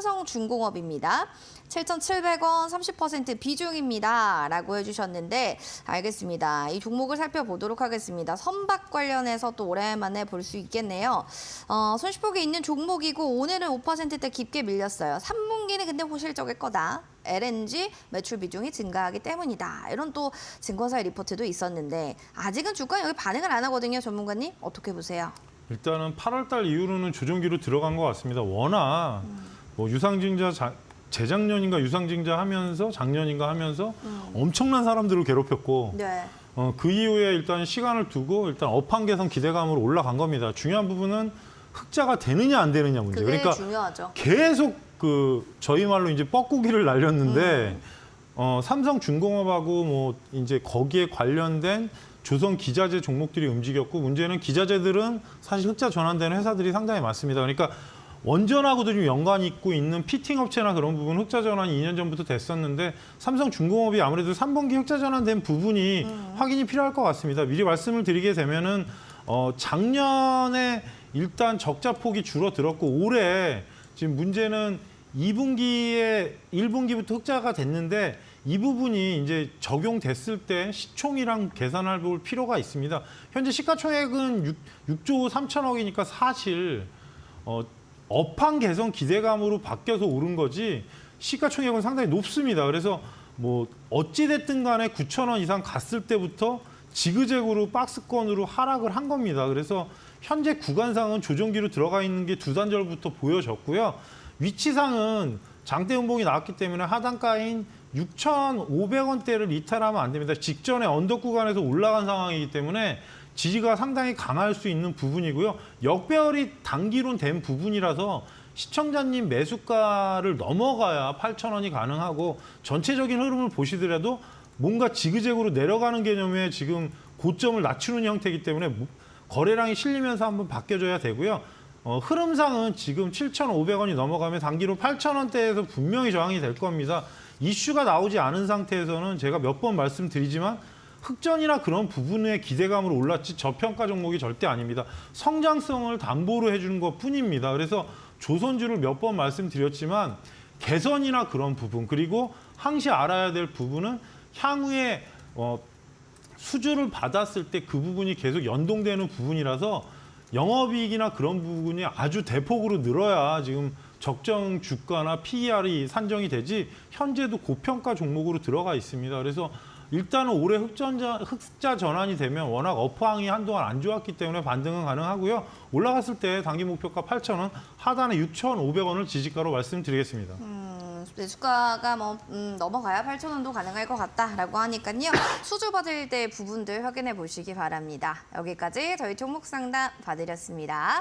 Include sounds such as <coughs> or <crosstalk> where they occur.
삼성중공업입니다. 7,700원 30% 비중입니다. 라고 해주셨는데 알겠습니다. 이 종목을 살펴보도록 하겠습니다. 선박 관련해서 또 오랜만에 볼 수 있겠네요. 어, 손쉽게 있는 종목이고 오늘은 5%대 깊게 밀렸어요. 3분기는 근데 호실적일 거다. LNG 매출 비중이 증가하기 때문이다. 이런 또 증권사의 리포트도 있었는데 아직은 주가 여기 반응을 안 하거든요. 전문가님 어떻게 보세요? 일단은 8월 달 이후로는 조정기로 들어간 것 같습니다. 워낙 뭐 유상증자 자- 재작년인가 유상증자 하면서 작년인가 하면서 엄청난 사람들을 괴롭혔고 네. 어, 그 이후에 일단 시간을 두고 일단 업황 개선 기대감으로 올라간 겁니다. 중요한 부분은 흑자가 되느냐 안 되느냐 문제. 그러니까 중요하죠. 계속 그 저희 말로 이제 뻐꾸기를 날렸는데 어, 삼성중공업하고 뭐 이제 거기에 관련된 조선 기자재 종목들이 움직였고 문제는 기자재들은 사실 흑자 전환되는 회사들이 상당히 많습니다. 그러니까 원전하고도 좀 연관이 있고 있는 피팅 업체나 그런 부분 흑자 전환이 2년 전부터 됐었는데 삼성중공업이 아무래도 3분기 흑자 전환된 부분이 확인이 필요할 것 같습니다. 미리 말씀을 드리게 되면은 어, 작년에 일단 적자 폭이 줄어들었고 올해 지금 문제는 2분기에 1분기부터 흑자가 됐는데 이 부분이 이제 적용됐을 때 시총이랑 계산할 볼 필요가 있습니다. 현재 시가총액은 6, 6조 3천억이니까 사실 어, 업황 개선 기대감으로 바뀌어서 오른 거지 시가총액은 상당히 높습니다. 그래서 뭐 어찌 됐든 간에 9천 원 이상 갔을 때부터 지그재그로 박스권으로 하락을 한 겁니다. 그래서 현재 구간상은 조정기로 들어가 있는 게 두 단절부터 보여졌고요. 위치상은 장대 음봉이 나왔기 때문에 하단가인 6,500원대를 이탈하면 안 됩니다. 직전에 언덕 구간에서 올라간 상황이기 때문에 지지가 상당히 강할 수 있는 부분이고요. 역배열이 단기론 된 부분이라서 시청자님 매수가를 넘어가야 8,000원이 가능하고 전체적인 흐름을 보시더라도 뭔가 지그재그로 내려가는 개념의 지금 고점을 낮추는 형태이기 때문에 무- 거래량이 실리면서 한번 바뀌어줘야 되고요. 어, 흐름상은 지금 7,500원이 넘어가면 단기로 8,000원대에서 분명히 저항이 될 겁니다. 이슈가 나오지 않은 상태에서는 제가 몇 번 말씀드리지만 흑전이나 그런 부분의 기대감으로 올랐지 저평가 종목이 절대 아닙니다. 성장성을 담보로 해주는 것 뿐입니다. 그래서 조선주를 몇 번 말씀드렸지만 개선이나 그런 부분 그리고 항시 알아야 될 부분은 향후에 어, 수주를 받았을 때 그 부분이 계속 연동되는 부분이라서 영업이익이나 그런 부분이 아주 대폭으로 늘어야 지금 적정 주가나 PER이 산정이 되지 현재도 고평가 종목으로 들어가 있습니다. 그래서 일단은 올해 흑전자, 흑자 전환이 되면 워낙 업황이 한동안 안 좋았기 때문에 반등은 가능하고요. 올라갔을 때 단기 목표가 8,000원, 하단에 6,500원을 지지가로 말씀드리겠습니다. 음, 매수가가 뭐 음, 넘어가야 8,000원도 가능할 것 같다라고 하니까요. <coughs> 수주 받을 때 부분들 확인해 보시기 바랍니다. 여기까지 저희 종목 상담 봐드렸습니다.